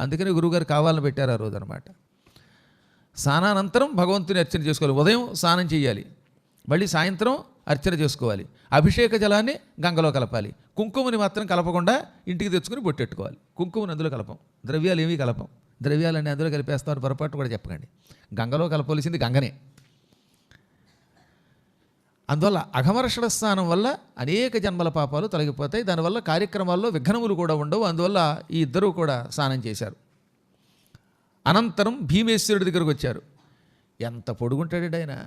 అందుకని గురువుగారు కావాలని పెట్టారు ఆ రోజు అనమాట స్నానానంతరం భగవంతుని అర్చన చేసుకోవాలి. ఉదయం స్నానం చేయాలి. మళ్ళీ సాయంత్రం అర్చన చేసుకోవాలి. అభిషేక జలాన్ని గంగలో కలపాలి. కుంకుమని మాత్రం కలపకుండా ఇంటికి తెచ్చుకుని బొట్టెట్టుకోవాలి. కుంకుమని అందులో కలపం. ద్రవ్యాలు ఏమీ కలపం. ద్రవ్యాలన్నీ అందులో కలిపేస్తామని పొరపాటు కూడా చెప్పకండి. గంగలో కలపవలసింది గంగనే. అందువల్ల అఘమర్షణ స్నానం వల్ల అనేక జన్మల పాపాలు తొలగిపోతాయి. దానివల్ల కార్యక్రమాల్లో విఘ్నములు కూడా ఉండవు. అందువల్ల ఈ ఇద్దరూ కూడా స్నానం చేశారు. అనంతరం భీమేశ్వరుడి దగ్గరకు వచ్చారు. ఎంత పొడుగుంటాడు ఆయన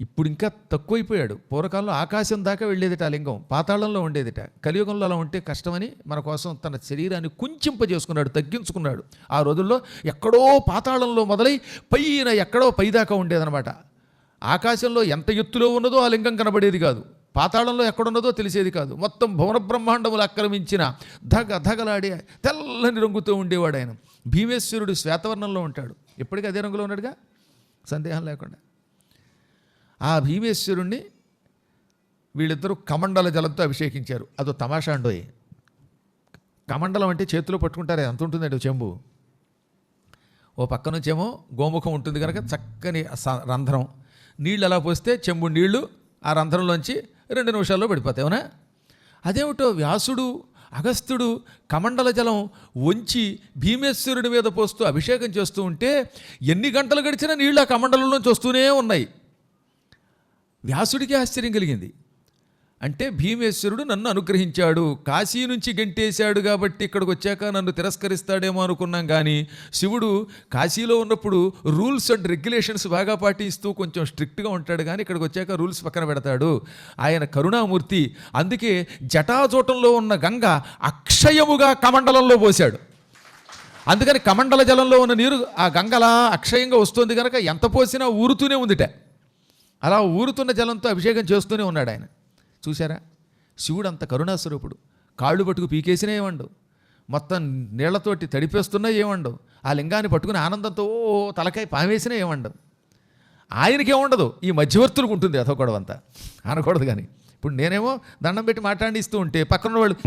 ఇప్పుడు ఇంకా తక్కువైపోయాడు. పూర్వకాలంలో ఆకాశం దాకా వెళ్ళేదిట ఆ లింగం. పాతాళంలో ఉండేదిట. కలియుగంలో అలా ఉంటే కష్టమని మన కోసం తన శరీరాన్ని కుంచింపజేసుకున్నాడు తగ్గించుకున్నాడు. ఆ రోజుల్లో ఎక్కడో పాతాళంలో మొదలై పైన ఎక్కడో పైదాకా ఉండేదనమాట ఆకాశంలో ఎంత ఎత్తులో ఉన్నదో ఆ లింగం కనబడేది కాదు. పాతాళంలో ఎక్కడున్నదో తెలిసేది కాదు. మొత్తం భువన బ్రహ్మాండములు ఆక్రమించిన ధగ ధగలాడే తెల్లని రంగుతో ఉండేవాడు ఆయన. భీమేశ్వరుడు శ్వేతవర్ణంలో ఉంటాడు. ఎప్పటికీ అదే రంగులో ఉన్నాడుగా? సందేహం లేకుండా. ఆ భీమేశ్వరుణ్ణి వీళ్ళిద్దరూ కమండల జలంతో అభిషేకించారు. అదో తమాషా అండోయ్ కమండలం అంటే చేతిలో పట్టుకుంటారే అంత ఉంటుందండి చెంబు. ఓ పక్క నుంచేమో గోముఖం ఉంటుంది కనుక చక్కని స- రంధ్రం. నీళ్ళు అలా పోస్తే చెంబు నీళ్ళు ఆ రంధ్రంలోంచి రెండు నిమిషాల్లో పడిపోతాయి అవునా? అదేమిటో వ్యాసుడు అగస్త్యుడు కమండల జలం వంచి భీమేశ్వరుడి మీద పోస్తూ అభిషేకం చేస్తూ ఉంటే ఎన్ని గంటలు గడిచినా నీళ్ళు ఆ కమండలంలోంచి వస్తూనే ఉన్నాయి. వ్యాసుడికి ఆశ్చర్యం కలిగింది. అంటే భీమేశ్వరుడు నన్ను అనుగ్రహించాడు. కాశీ నుంచి గెంటేశాడు కాబట్టి ఇక్కడికి వచ్చాక నన్ను తిరస్కరిస్తాడేమో అనుకున్నాం కానీ శివుడు కాశీలో ఉన్నప్పుడు రూల్స్ అండ్ రెగ్యులేషన్స్ బాగా పాటిస్తూ కొంచెం స్ట్రిక్ట్గా ఉంటాడు కానీ ఇక్కడికి వచ్చాక రూల్స్ పక్కన పెడతాడు. ఆయన కరుణామూర్తి. అందుకే జటాజోటంలో ఉన్న గంగ అక్షయముగా కమండలంలో పోశాడు. అందుకని కమండల జలంలో ఉన్న నీరు ఆ గంగలా అక్షయంగా వస్తుంది కనుక ఎంత పోసినా ఊరుతూనే ఉందిట. అలా ఊరుతున్న జలంతో అభిషేకం చేస్తూనే ఉన్నాడు ఆయన. చూసారా శివుడు అంత కరుణాస్వరూపుడు కాళ్ళు పట్టుకు పీకేసినా ఏమండవు? మొత్తం నీళ్ళతోటి తడిపేస్తున్నా ఏమండవు? ఆ లింగాన్ని పట్టుకుని ఆనందంతో తలకాయ పామేసినా ఏమండవు? ఆయనకేముండదు? ఈ మధ్యవర్తులకు ఉంటుంది అదో గొడవంతా. అనకూడదు కానీ ఇప్పుడు నేనేమో దండం పెట్టి మాట్లాడిస్తూ ఉంటే పక్కన వాళ్ళు